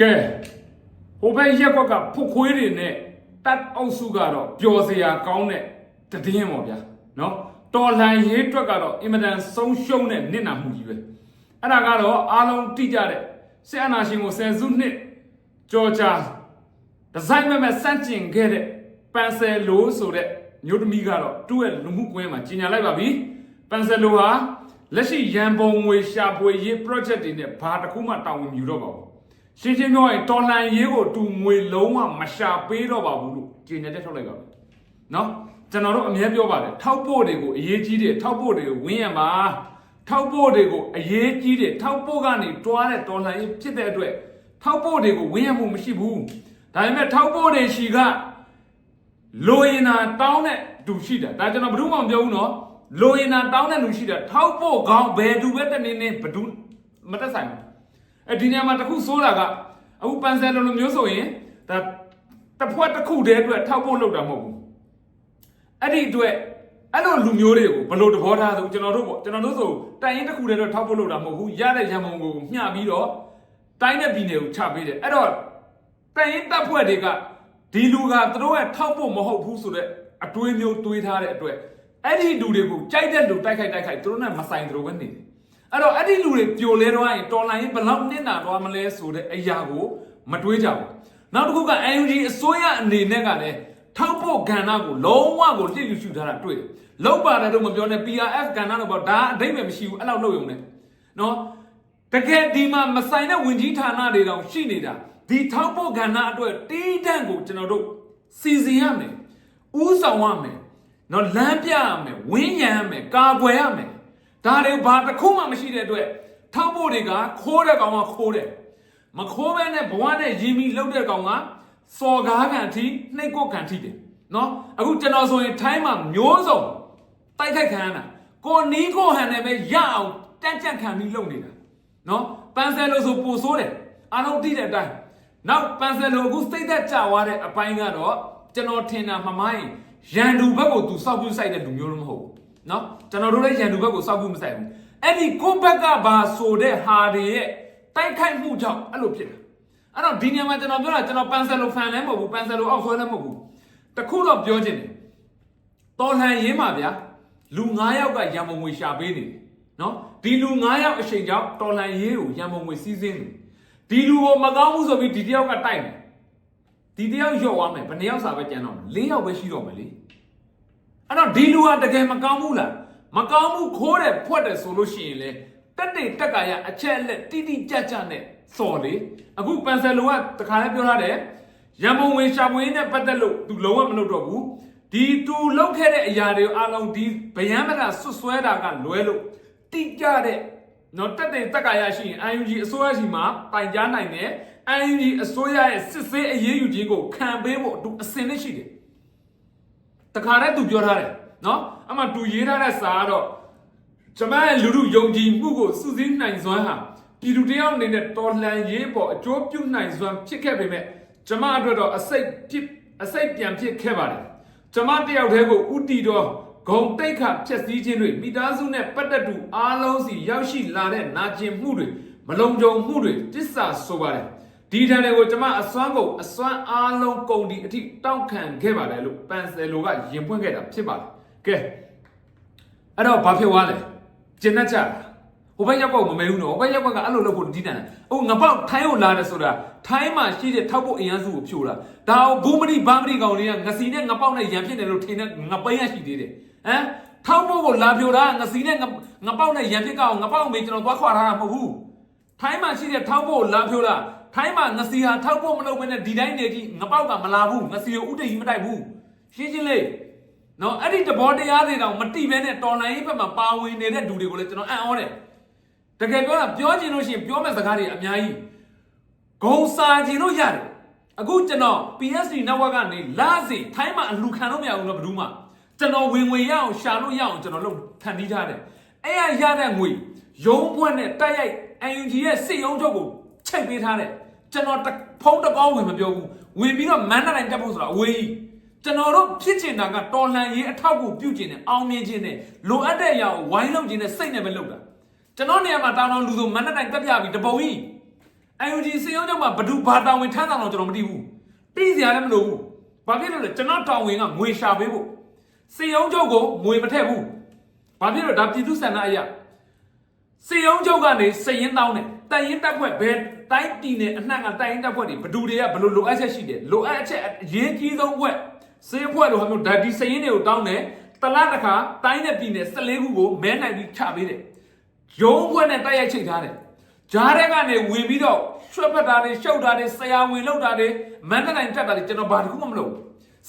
ကဲဟိုဘက်ရက်ကွက်ကဖုတ်ခွေးတွေနဲ့တတ်အုပ်စုကတော့ပျော်စရာကောင်းတဲ့တည်င်းပေါ့ဗျာနော်တော်လှန်ရေးအတွက်ကတော့အင်မတန်ဆုံးရှုံးတဲ့နစ်နာမှုကြီးပဲအဲ့ဒါကတော့အားလုံးတိကျတဲ့စစ်အာဏာရှင်ကိုဆယ်စုနှစ်ကြော်ကြာဒီဇိုင်းမဲ့မဲ့စန့်ကျင်ခဲ့တဲ့ပန်ဆယ်လိုဆိုတဲ့မျိုးသမီးကတော့သူ့ရဲ့လူမှုကွင်းမှာကြီးညာလိုက်ပါပြီပန်ဆယ်လိုဟာလက်ရှိရန်ပုံငွေရှာဖွေရေး project တွေနဲ့ဘာတစ်ခုမှတာဝန်မယူတော့ပါဘူး ရှင်းရှင်းပြောရင်တော်လှန်ရေးကိုတူငွေလုံးဝမရှာပေးတော့ပါဘူးလို့ကြေညာချက်ထုတ်လိုက်ပါမယ်။နော်ကျွန်တော်တို့အမြဲပြောပါတယ်ထောက်ပို့တွေကိုအရေးကြီးတယ်ထောက်ပို့တွေကိုဝင်းရမှာထောက်ပို့တွေကိုအရေးကြီးတယ်ထောက်ပို့ကနေတွားတဲ့တော်လှန်ရေးဖြစ်တဲ့အတွက်ထောက်ပို့တွေကိုဝင်းရမှုမရှိဘူး။ဒါပေမဲ့ထောက်ပို့တွေရှိကလိုရင်နာတောင်းတဲ့သူရှိတယ်ဒါကျွန်တော်ဘယ်သူမှမပြောဘူးနော်လိုရင်နာတောင်းတဲ့လူရှိတယ်ထောက်ပို့ကောင်းဘယ်သူပဲတနေနေဘယ်သူမတက်ဆိုင်ဘူး အဲဒီနေရာမှာတစ်ခုစိုးတာကအခုပန်ဆယ်လိုလိုမျိုးဆိုရင်ဒါတစ်ဖွဲ့တစ်ခုတည်းအတွက်ထောက်ဖို့လုပ်တာမဟုတ်ဘူးအဲ့ဒီအတွက်အဲ့လိုလူမျိုးတွေကိုဘယ်လိုသဘောထားဆိုကျွန်တော်တို့ပေါ့ကျွန်တော်တို့ဆိုတိုင်ရင်တစ်ခုတည်းတော့ထောက်ဖို့လုပ်တာမဟုတ်ဘူးရတဲ့ရန်ပုံကိုမျှပြီးတော့တိုင်းတဲ့ပြည်နယ်ကိုချပေးတယ်အဲ့တော့တိုင်ရင်တပ်ဖွဲ့တွေကဒီလူကသူတို့ရဲ့ထောက်ဖို့မဟုတ်ဘူးဆိုတော့အတွေးမျိုးတွေးထားတဲ့အတွက်အဲ့ဒီလူတွေကိုကြိုက်တဲ့လူတိုက်ခိုက်တိုက်ခိုက်သူတို့နဲ့မဆိုင်သူတို့ပဲနေတယ် အဲ့တော့အဲ့ဒီလူတွေပြိုလဲတော့ရင်တော်လိုင်းဘယ်လောက်နစ်နာသွားမလဲဆိုတဲ့အရာကိုမတွေးကြဘူးနောက်တစ်ခုက UNG အစိုးရအနေနဲ့ကလည်းထောက်ဖို့ကဏ္ဍကိုလုံးဝကိုလစ်လျူရှုထားတာတွေ့တယ်လောက်ပါတယ်တော့မပြောနဲ့ PRF ကဏ္ဍတော့ပေါ့ဒါအတိတ်ပဲမရှိဘူးအဲ့လောက်လုပ်ရုံနဲ့နော်တကယ်ဒီမှာမဆိုင်တဲ့ဝင်ကြီးဌာနတွေတောင်ရှိနေတာဒီထောက်ဖို့ကဏ္ဍအတွက်တီးတန့်ကိုကျွန်တော်တို့စီစဉ်ရမယ်ဥဆောင်ရမယ်နော်လမ်းပြရမယ်ဝင်းရံရမယ်ကာကွယ်ရမယ် ဒါတွေဘာတစ်ခုမှမရှိတဲ့အတွက်ထောက်ဖို့တွေကခိုးတဲ့ကောင်ကခိုးတယ်မခိုးဘဲနဲ့ဘဝနဲ့ရင်းပြီးလှုပ်တဲ့ကောင်ကစော်ကားခံထိနှိတ်ကွက်ခံထိတယ်နော်အခုကျွန်တော်ဆိုရင်ထိုင်းမှာမျိုးစုံတိုက်ခိုက်ခံရတာကိုနီးကိုဟန်နဲ့ပဲရအောင်တန့်ကြန့်ခံပြီးလုပ်နေတာနော်ပန်ဆယ်လိုဆိုပိုဆိုးတယ်အားလုံးသိတဲ့အတိုင်းနောက်ပန်ဆယ်လိုအခုစိတ်သက်ကြွားတဲ့အပိုင်းကတော့ကျွန်တော်ထင်တာမမိုင်းရန်သူဘက်ကိုသူစောက်ပြဆိုင်တဲ့လူမျိုးလို့မဟုတ်ဘူး နော်ကျွန်တော်တို့လည်းရန်သူဘက်ကိုစောက်ဖို့မဆိုင်ဘူးအဲ့ဒီကိုယ့်ဘက်ကဘာဆိုတဲ့ဟာတွေရဲ့တိုက်ခိုက်မှုကြောင့်အဲ့လိုဖြစ်တာအဲ့တော့ဒီနေရာမှာကျွန်တော်ပြောတာကျွန်တော်ပန်ဆယ်လိုဖန်လည်းမဟုတ်ဘူးပန်ဆယ်လိုအောက်ဆွဲလည်းမဟုတ်ဘူးတခုတော့ပြောချင်တယ်တော်လှန်ရေးမှာဗျာလူ9ယောက်ကရန်ပုံငွေရှာပေးနေတယ်နော်ဒီလူ9ယောက်အချိန်ကြောင့်တော်လှန်ရေးကိုရန်ပုံငွေစီးစင်းတယ်ဒီလူကိုမကောင်းဘူးဆိုပြီးဒီတယောက်ကတိုက်တယ်ဒီတယောက်ရော့သွားမယ်ဘယ်နှစ်ယောက်စာပဲကြံတော့၄ယောက်ပဲရှိတော့မယ်လေ အဲ့တော့ဒီလူကတကယ်မကောင်းဘူးလားမကောင်းဘူးခိုးတယ်ဖွက်တယ်ဆိုလို့ရှိရင်လေတက်တေတက်ကာရအချက်အလက်တိတိကျကျနဲ့စော်လေအခုပန်ဆယ်လိုကတခါလဲပြောထားတယ်ရန်ပုံဝင်ရှာပွေးနဲ့ပတ်သက်လို့သူလုံးဝမလုပ်တော့ဘူးဒီသူလုပ်ခဲ့တဲ့အရာတွေအားလုံးဒီဗယံမတာဆွဆွဲတာကလွဲလို့တိကျတဲ့နော်တက်တေတက်ကာရရှိရင် IUG အစိုးရရှိမှာတိုင်ကြားနိုင်တယ် IUG အစိုးရရဲ့စစ်ဆေးအရေးယူခြင်းကိုခံပေးဖို့သူအစင်နဲ့ရှိတယ် တခါတည်းသူပြောထားတယ်နော်အမှသူရေးထားတဲ့စာကတော့ကျမရဲ့လူလူယုံကြည်မှုကိုစုစည်းနိုင်စွမ်းဟာပြည်သူတယောက်အနေနဲ့တော်လှန်ရေးပေါ်အကျိုးပြုနိုင်စွမ်းဖြစ်ခဲ့ပေမဲ့ကျမအတွက်တော့အစိတ်ဖြစ်အစိတ်ပြန်ဖြစ်ခဲ့ပါတယ်ကျမတယောက်တည်းကိုဥတီတော်ဂုံတိတ်ခဖြက်စည်းခြင်းတွေမိသားစုနဲ့ပတ်သက်သူအားလုံးစီရောက်ရှိလာတဲ့နာကျင်မှုတွေမလုံခြုံမှုတွေတစ္ဆာဆိုပါတယ် ဒီထံတွေကိုကျမအစွမ်းကုန်အစွမ်းအားလုံးကုန်ဒီအထိတောက်ခံခဲ့ပါတယ်လို့ပန်ဆယ်လိုကရင်ပွင့်ခဲ့တာဖြစ်ပါတယ်ကဲအဲ့တော့ဘာဖြစ်သွားလဲကျင်တတ်ကြလားဟိုဘက်ရောက်ကောက်မမဲဘူးနော်ဟိုဘက်ရောက်ကောက်ကအဲ့လိုလုပ်ဖို့ဒီတန်တယ်အခုငပောက်ထိုင်းကိုလာတယ်ဆိုတာထိုင်းမှာရှိတဲ့ထောက်ဖို့အင်အားစုကိုဖြိုးတာဒါကိုဘူမရီဘာမရီကောင်လေးကငစီနဲ့ငပောက်နဲ့ရံဖြစ်တယ်လို့ထင်တဲ့ငပိန်းရရှိသေးတယ်ဟမ်ထောက်ဖို့ကိုလာဖြိုးတာငစီနဲ့ငပောက်နဲ့ရံဖြစ်ကောင်ငပောက်မေးကျွန်တော်သွားခွာထားတာမဟုတ်ဘူးထိုင်းမှာရှိတဲ့ထောက်ဖို့လာဖြိုးလား ထိုင်းမှာငစီဟာထောက်ဖို့မလုပ်ဘဲနဲ့ဒီတိုင်းနေကြီးငပောက်ကမလာဘူးငစီကိုဥတည်ကြီးမတိုက်ဘူးရှင်းရှင်းလေးနော်အဲ့ဒီတဘောတရားတွေတောင်မတိဘဲနဲ့တော်လိုင်းဘက်မှာပါဝင်နေတဲ့လူတွေကိုလည်းကျွန်တော်အံ့ဩတယ်တကယ်ပြောတာပြောချင်လို့ရှိရင်ပြောမဲ့စကားတွေအများကြီးဂုံစာချင်လို့ရတယ်အခုကျွန်တော် PSD network ကနေလာစီထိုင်းမှာအလှခံလို့မရဘူးလို့ဘယ်သူမှကျွန်တော်ဝင်ဝင်ရအောင်ရှာလို့ရအောင်ကျွန်တော်လုပ်ခံပြီးထားတယ်အဲ့ရရတဲ့ငွေရုံးဘွက်နဲ့တိုက်ရိုက် UNG ရဲ့စစ်ရုံးချုပ်ကိုချိတ်ပေးထားတယ် ကျွန်တော်တဖုံးတကောင်းဝင်မပြောဘူးဝင်ပြီးတော့မန်းနိုင်တက်ဖို့ဆိုတာအဝေးကြီးကျွန်တော်တို့ဖြစ်ချင်တာကတော်လှန်ရေးအထောက်အကူပြုချင်တယ်အောင်မြင်ချင်တယ်လိုအပ်တဲ့အရာကိုဝိုင်းလုပ်ချင်တဲ့စိတ်နဲ့ပဲလုပ်တာကျွန်တော်နေရာမှာတောင်းတောင်းလူဆိုမန်းနိုင်တက်ပြပြီးတပုံကြီး UNG စေအောင်ကြောင့်မှဘဒူဘာတာဝန်ထမ်းဆောင်တော့ကျွန်တော်မသိဘူးသိစရာလည်းမလိုဘူးဘာဖြစ်လို့လဲကျွန်တော်တောင်းဝင်ကငွေရှာပေးဖို့စေအောင်ကြောင့်ကိုငွေမထည့်ဘူးဘာဖြစ်လို့ဒါပြည်သူစန္ဒအရာစေအောင်ကြောင့်ကနေစရင်တောင်းတယ်တိုင်ရင်တက်ဖွဲ့ဘယ် တိုင်းပြည်နဲ့အနှံ့ကတိုင်ရင်တက်ဖွဲ့တွေဘဒူတွေကဘလို့လိုအပ်ချက်ရှိတယ်လိုအပ်ချက်အရေးကြီးဆုံးဖွဲ့စေဖွဲ့လိုဟာမျိုးဒါဒီစရင်တွေကိုတောင်းတယ်တလားတစ်ခါတိုင်းနဲ့ပြည်နယ်14ခုကိုမဲနိုင်ပြီးချပေးတယ်ရုံးခွဲနဲ့တိုက်ရိုက်ချိတ်ထားတယ်ဂျားတဲ့ကနေဝင်ပြီးတော့ရွှက်ဖက်တာတွေရှုပ်တာတွေဆရာဝင်လောက်တာတွေမန်တနိုင်တက်တာတွေကျွန်တော်ဘာတစ်ခုမှမလုပ်ဘူး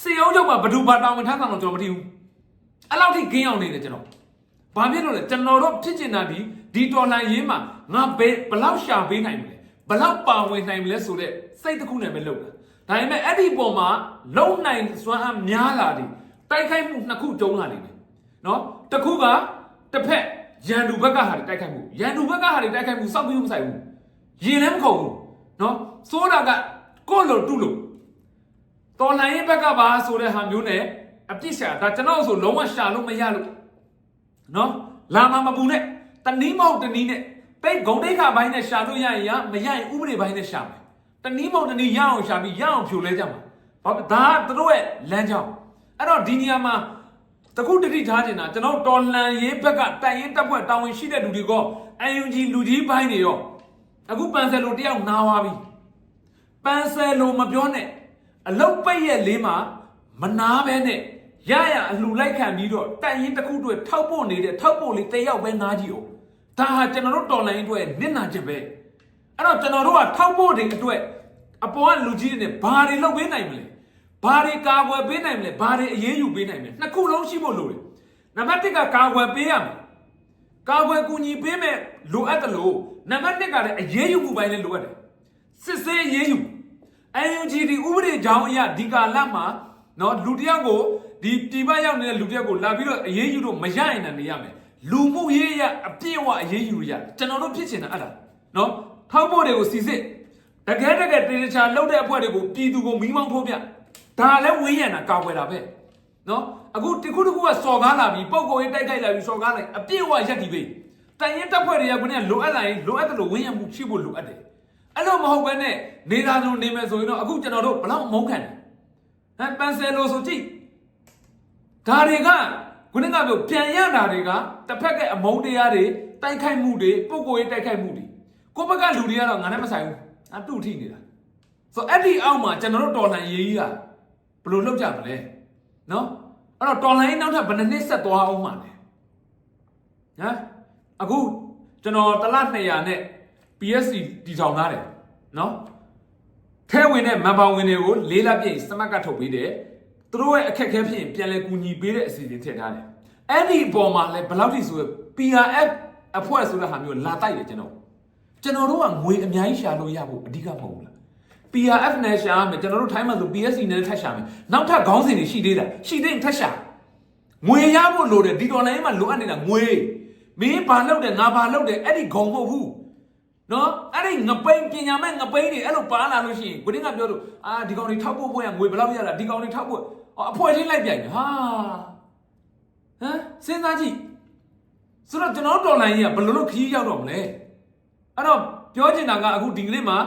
စေအောင်ချုပ်မှာဘဒူဘာတောင်းဝင်ထမ်းဆောင်တော့ကျွန်တော်မသိဘူးအဲ့လောက်ထိဂင်းအောင်နေတယ်ကျွန်တော်ဘာဖြစ်လို့လဲကျွန်တော်တို့ဖြစ်ချင်တာဒီဒီတော်လှန်ရေးမှာငါဘယ်ဘလောက်ရှာပေးနိုင်မလဲ ဘလောက်ပါဝင်နိုင်မလဲဆိုတော့စိတ်တစ်ခုနဲ့ပဲလုပ်တာဒါပေမဲ့အဲ့ဒီပုံမှာလုံနိုင်စွမ်းအားများလာတယ်တိုက်ခိုက်မှုနှစ်ခုကျုံလာနေတယ်နော်တစ်ခုကတစ်ဖက်ရန်သူဘက်ကဟာတွေတိုက်ခိုက်မှုရန်သူဘက်ကဟာတွေတိုက်ခိုက်မှုစောက်ပြီးမဆိုင်ဘူးရင်လည်းမခုံဘူးနော်စိုးတာကကိုယ့်လိုတူလို့တော်လိုင်းရဲ့ဘက်ကပါဆိုတဲ့ဟာမျိုးနဲ့အပြစ်ရှာဒါကျွန်တော်ဆိုလုံးဝရှာလို့မရလို့နော်လာမမပူနဲ့တနည်းမဟုတ်တနည်းနဲ့ ပိတ်ဂုံတိတ်ခါဘိုင်းနဲ့ရှာလို့ရရင်ရမရရင်ဥပဒေဘိုင်းနဲ့ရှာမယ်တနည်းမဟုတ်တနည်းရအောင်ရှာပြီးရအောင်ဖြိုလဲကြမှာဘာဒါကသူတို့ရဲ့လမ်းကြောင်းအဲ့တော့ဒီနေရာမှာတခုတတိထားနေတာကျွန်တော်တော်လန်ရေးဘက်ကတိုင်ရင်တက်ဖွဲ့တာဝန်ရှိတဲ့လူတွေက UNG လူကြီးပိုင်းတွေရောအခုပန်ဆယ်လိုတယောက်နာသွားပြီပန်ဆယ်လိုမပြောနဲ့အလုတ်ပိတ်ရဲ့လေးမှာမနာပဲနဲ့ရရအလှလိုက်ခံပြီးတော့တိုင်ရင်တစ်ခုတည်းထောက်ဖို့နေတဲ့ထောက်ဖို့လေးတယောက်ပဲနားကြည့်အောင် ဒါဟာကျွန်တော်တို့တော်လန်ရေးအတွက်နစ်နာချက်ပဲအဲ့တော့ကျွန်တော်တို့ကထောက်ဖို့တွေအတွက်အပေါ်ကလူကြီးတွေနဲ့ဘာတွေလုပ်ပေးနိုင်မလဲဘာတွေကာကွယ်ပေးနိုင်မလဲဘာတွေအရေးယူပေးနိုင်မလဲနှစ်ခုလုံးရှိဖို့လိုတယ်နံပါတ်1ကကာကွယ်ပေးရမယ်ကာကွယ်ကူညီပေးမယ်လိုအပ်တယ်လို့နံပါတ်2ကလည်းအရေးယူမှုပိုင်းလည်းလိုအပ်တယ်စစ်ဆေးအရေးယူ UNGD ဥပဒေကြောင်းအရဒီကာလမှာနော်လူတစ်ယောက်ကိုဒီပြည်ပရောက်နေတဲ့လူတစ်ယောက်ကိုလာပြီးတော့အရေးယူတော့မရရင်လည်းနေရမယ် လူမှုရေးရအပြည့်အဝအရေးယူရကျွန်တော်တို့ဖြစ်ချင်တာအဲ့ဒါနော်ထောက်ဖို့တွေကိုစီစစ်တကယ်တကယ်တေချာလှုပ်တဲ့အဖွဲ့တွေကိုပြည်သူကိုမီးမောင်းထိုးပြဒါလည်းဝင်းရံတာကောက်ွယ်တာပဲနော်အခုတခုတခုကစော်ကားလာပြီးပုံကိုရေးတိုက်ခိုက်လာပြီးစော်ကားလိုက်အပြည့်အဝရက်တီပဲတိုင်ရင်တပ်ဖွဲ့တွေကခုနကလိုအပ်လာရင်လိုအပ်တယ်လို့ဝင်းရံမှုဖြစ်ဖို့လိုအပ်တယ်အဲ့လိုမဟုတ်ဘဲနဲ့နေတာဆိုနေမယ်ဆိုရင်တော့အခုကျွန်တော်တို့ဘလောက်မုန်းခံတယ်ဟမ်ပန်ဆယ်လိုဆိုကြည့်ဒါတွေက ခုနကပြောပြန်ရတာတွေကတစ်ဖက်ကအမုန်းတရားတွေတိုက်ခိုက်မှုတွေပုံကိုရေးတိုက်ခိုက်မှုတွေကိုယ့်ဘက်ကလူတွေကတော့ငါနဲ့မဆိုင်ဘူးအတူထိနေတာဆိုတော့အဲ့ဒီအောက်မှာကျွန်တော်တို့တော်လှန်ရေးကြီးကဘယ်လိုလုပ်ကြမလဲနော်အဲ့တော့တော်လိုင်းနောက်ထပ်ဘယ်နှစ်နှစ်ဆက်သွားအောင်မှာလဲဟမ်အခုကျွန်တော်တစ်လ200နဲ့ PSC တည်ထောင်ထားတယ်နော်ထဲဝင်တဲ့မန်ပါဝင်တွေကိုလေးလပြည့်စမတ်ကထုတ်ပေးတယ် သူတို့ရဲ့အခက်အခဲဖြစ်ရင်ပြန်လဲကူညီပေးတဲ့အစီအစဉ်ထည့်ထားတယ်အဲ့ဒီအပေါ်မှာလဲဘယ်လောက်ထိဆိုရ PRF အဖွဲ့ဆိုတဲ့ဟာမျိုးလာတိုက်တယ်ကျွန်တော်ကျွန်တော်တို့ကငွေအများကြီးရှာလို့ရဖို့အဓိကမဟုတ်ဘူးလား PRF နဲ့ရှာမယ်ကျွန်တော်တို့ထိုင်းမှာဆို PSC နဲ့ထပ်ရှာမယ်နောက်ထပ်ခေါင်းစဉ်တွေရှိသေးတာရှိသေးရင်ထပ်ရှာငွေရဖို့လိုတယ်ဒီတော်လိုင်းမှာလိုအပ်နေတာငွေမင်းဘာလုပ်တယ်ငါဘာလုပ်တယ်အဲ့ဒီဂုံမဟုတ်ဘူးနော်အဲ့ဒီငပိန်ပညာမဲ့ငပိန်တွေအဲ့လိုပါလာလို့ရှိရင်ကိုတင်းကပြောလို့အာဒီကောင်တွေထောက်ဖို့ဖို့ရငွေဘယ်လောက်ရလားဒီကောင်တွေထောက်ဖို့ အဖွဲချင်းလိုက်ပြိုင်တယ်ဟာဟမ်စဉ်းစားကြည့်ဆိုတော့ကျွန်တော်တော်လိုင်းကြီးကဘယ်လိုလုပ်ခီးရောက်တော့မလဲအဲ့တော့ပြောချင်တာကအခုဒီကနေ့မှာ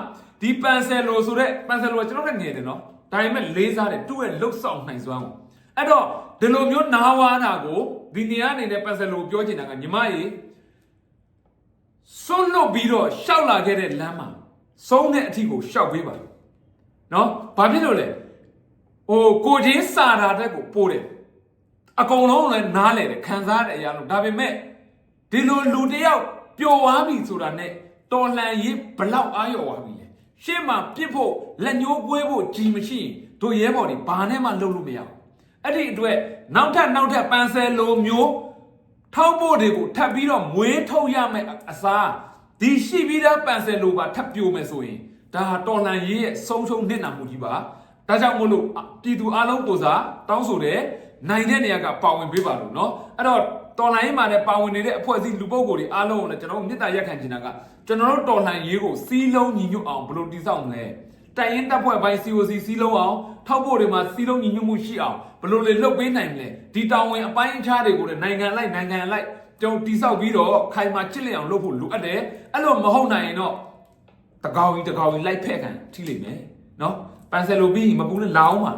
ဒီပန်ဆယ်လိုဆိုတဲ့ပန်ဆယ်လိုကကျွန်တော်ကငယ်တယ်နော်ဒါပေမဲ့လေးစားတယ်သူ့ရဲ့လှုပ်ဆောင်နိုင်စွမ်းကိုအဲ့တော့ဒီလိုမျိုးနားဝါတာကိုဒီနေရာအနေနဲ့ပန်ဆယ်လိုပြောချင်တာကညီမကြီးဆွလွတ်ပြီးတော့ရှောက်လာခဲ့တဲ့လမ်းမှာဆုံးတဲ့အထီကိုရှောက်ပေးပါနော်ဘာဖြစ်လို့လဲ ဟိုကိုချင်းစာတာတက်ကိုပို့တယ်အကုန်လုံးလည်းနားလဲတယ်ခံစားတဲ့အရာလို့ဒါပေမဲ့ဒီလိုလူတစ်ယောက်ပျော်သွားပြီဆိုတာနဲ့တော်လှန်ရေးဘလောက်အားရော်သွားပြီလဲရှေ့မှာပြစ်ဖို့လက်ညှိုးကွဲဖို့ကြီးမရှိရင်တို့ရဲဘော်တွေဘာနဲ့မှလုပ်လို့မရဘူးအဲ့ဒီအတွက်နောက်ထပ်နောက်ထပ်ပန်းဆယ်လိုမျိုးထောက်ဖို့တွေကိုထပ်ပြီးတော့မွေးထုတ်ရမယ်အစားဒီရှိပြီးသားပန်ဆယ်လိုပါထပ်ပြိုမယ်ဆိုရင်ဒါဟာတော်လှန်ရေးရဲ့ဆုံးရှုံးနစ်နာမှုကြီးပါ ဒါကြောင့်မို့လို့ပြည်သူအလုံးကိုစားတောင်းဆိုတယ်နိုင်တဲ့နေရာကပါဝင်ပေးပါလို့เนาะအဲ့တော့တော်လှန်ရေးမှာလည်းပါဝင်နေတဲ့အဖွဲ့အစည်းလူပုဂ္ဂိုလ်တွေအားလုံးကိုလည်းကျွန်တော်တို့မေတ္တာရက်ခံချင်တာကကျွန်တော်တို့တော်လှန်ရေးကိုစီးလုံးညီညွတ်အောင်ဘယ်လိုတည်ဆောက်မလဲတိုင်ရင်တပ်ဖွဲ့ပိုင်း COC စီးလုံးအောင်ထောက်ဖို့တွေမှာစီးလုံးညီညွတ်မှုရှိအောင်ဘယ်လိုလေလုပ်ပေးနိုင်မလဲဒီတောင်ဝင်အပိုင်းအခြားတွေကိုလည်းနိုင်ငံလိုက်နိုင်ငံလိုက်ကျွန်တော်တိဆောက်ပြီးတော့ခိုင်မာချစ်လျအောင်လုပ်ဖို့လိုအပ်တယ်အဲ့လိုမဟုတ်နိုင်ရင်တော့ တကောင်ကြီးတကောင်ကြီးလိုက်ဖက်ခံထိလိမ့်မယ် နော်ပန်ဆယ်လိုပြီးမပူနဲ့လာအောင်ပါ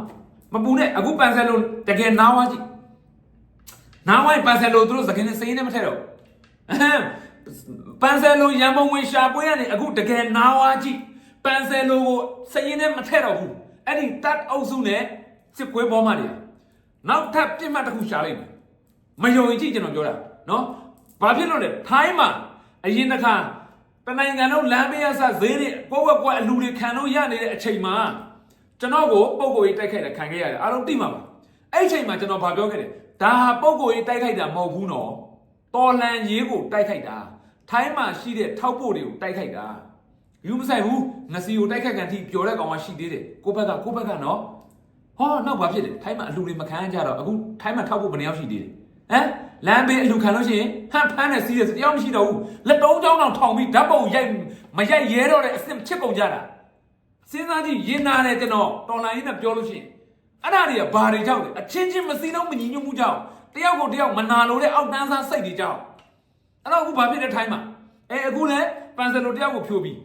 မပူနဲ့အခုပန်ဆယ်လိုတကယ်နားဝါကြည့်နားဝိုင်းပန်ဆယ်လိုသူတို့စကင်းနဲ့စိမ်းနဲ့မထက်တော့အဟမ်ပန်ဆယ်လိုရန်ပုံဝင်ရှာပွဲကနေအခုတကယ်နားဝါကြည့်ပန်ဆယ်လိုကိုစိမ်းနဲ့မထက်တော့ဘူးအဲ့ဒီတတ်အုပ်စုနဲ့စစ်ပွဲပေါ်မှာနေနောက်ထပ်ပြစ်မှတ်တစ်ခုရှာလိုက်မယ်မယုံရင်ကြည့်ကျွန်တော်ပြောတာနော်ဘာဖြစ်လို့လဲထိုင်းမှာအရင်တစ်ခါ တနိုင်ငံလုံးလမ်းဘေးအဆဈေးတွေကိုယ့်ဝက်ကွက်အလူတွေခံလို့ရနေတဲ့အချိန်မှာကျွန်တော်ကိုပုံကိုယ်ကြီးတိုက်ခိုက်တာခံခဲ့ရတယ်အားလုံးသိမှာပါအဲ့ဒီအချိန်မှာကျွန်တော်ဗာပြောခဲ့တယ်ဒါဟာပုံကိုယ်ကြီးတိုက်ခိုက်တာမဟုတ်ဘူးနော်တော်လန်ရေးကိုတိုက်ခိုက်တာထိုင်းမှာရှိတဲ့ထောက်ပို့တွေကိုတိုက်ခိုက်တာယူမဆိုင်ဘူးငစီကိုတိုက်ခိုက်ကန်ထိပျော်တဲ့ကောင်မှရှိသေးတယ်ကိုယ့်ဘက်ကကိုယ့်ဘက်ကနော်ဟောနောက်ဘာဖြစ်လဲထိုင်းမှာအလူတွေမခံရကြတော့အခုထိုင်းမှာထောက်ဖို့ဘယ်နှယောက်ရှိသေးလဲဟမ် လမ်းဘေးအလူခံလို့ရှိရင်ဟန်ဖမ်းနဲ့စီးတယ်ဆိုတယောက်မရှိတော့ဘူးလက်တုံးချောင်းတောင်ထောင်ပြီးဓာတ်ပုံရိုက်မရိုက်ရဲတော့တဲ့အစ်စ်ချစ်ပုံကြတာစဉ်းစားကြည့်ရင်နာတယ်ကျွန်တော်တော်လိုင်းကြီးနဲ့ပြောလို့ရှိရင်အဲ့ဒါတွေကဘာတွေကြောက်လဲအချင်းချင်းမစီတော့မညီညွတ်မှုကြောင့်တယောက်ကိုတယောက်မနာလို့တဲ့အောက်တန်းစားစိတ်တွေကြောင့်အဲ့တော့အခုဘာဖြစ်လဲထိုင်းမှာအဲအခုလည်းပန်ဆယ်လိုတယောက်ကိုဖြိုးပြီး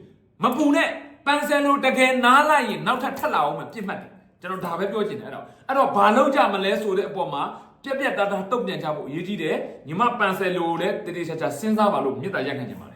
မပူနဲ့ပန်ဆယ်လိုတကယ်နားလိုက်ရင်နောက်ထပ်ထပ်လာအောင်မပြစ်မှတ်တယ်ကျွန်တော်ဒါပဲပြောချင်တယ်အဲ့တော့အဲ့တော့ဘာလုပ်ကြမလဲဆိုတဲ့အပေါ်မှာ ပြက်ပြက်သားသားတုံ့ပြန်ကြဖို့အရေးကြီးတယ်ညီမပန်ဆယ်လိုလည်းတတိချာချာစဉ်းစားပါလို့မြစ်တာရက်ခံချင်ပါတယ်